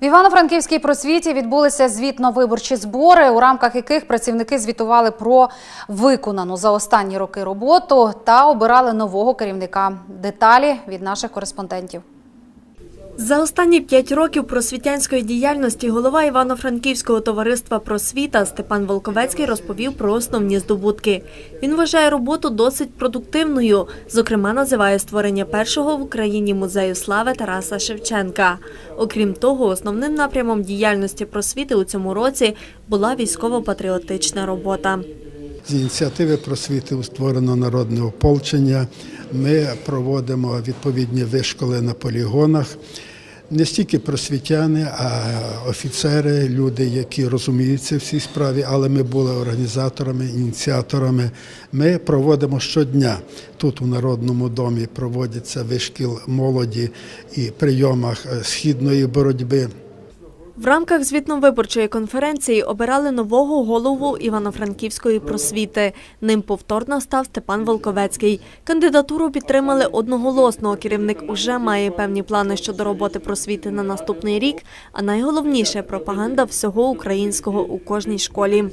В Івано-Франківській просвіті відбулися звітно-виборчі збори, у рамках яких працівники звітували про виконану за останні роки роботу та обирали нового керівника. Деталі від наших кореспондентів. За останні п'ять років просвітянської діяльності голова Івано-Франківського товариства просвіта Степан Волковецький розповів про основні здобутки. Він вважає роботу досить продуктивною. Зокрема, називає створення першого в Україні музею слави Тараса Шевченка. Окрім того, основним напрямом діяльності просвіти у цьому році була військово-патріотична робота. З ініціативи просвіти створено народне ополчення. Ми проводимо відповідні вишколи на полігонах. Не стільки просвітяни, а офіцери, люди, які розуміються в цій справі, але ми були організаторами, ініціаторами. Ми проводимо щодня. Тут у Народному домі проводяться вишкіл молоді і прийомах е, східної боротьби. В рамках звітно-виборчої конференції обирали нового голову Івано-Франківської просвіти. Ним повторно став Степан Волковецький. Кандидатуру підтримали одноголосно. Керівник уже має певні плани щодо роботи просвіти на наступний рік. А найголовніше пропаганда всього українського у кожній школі.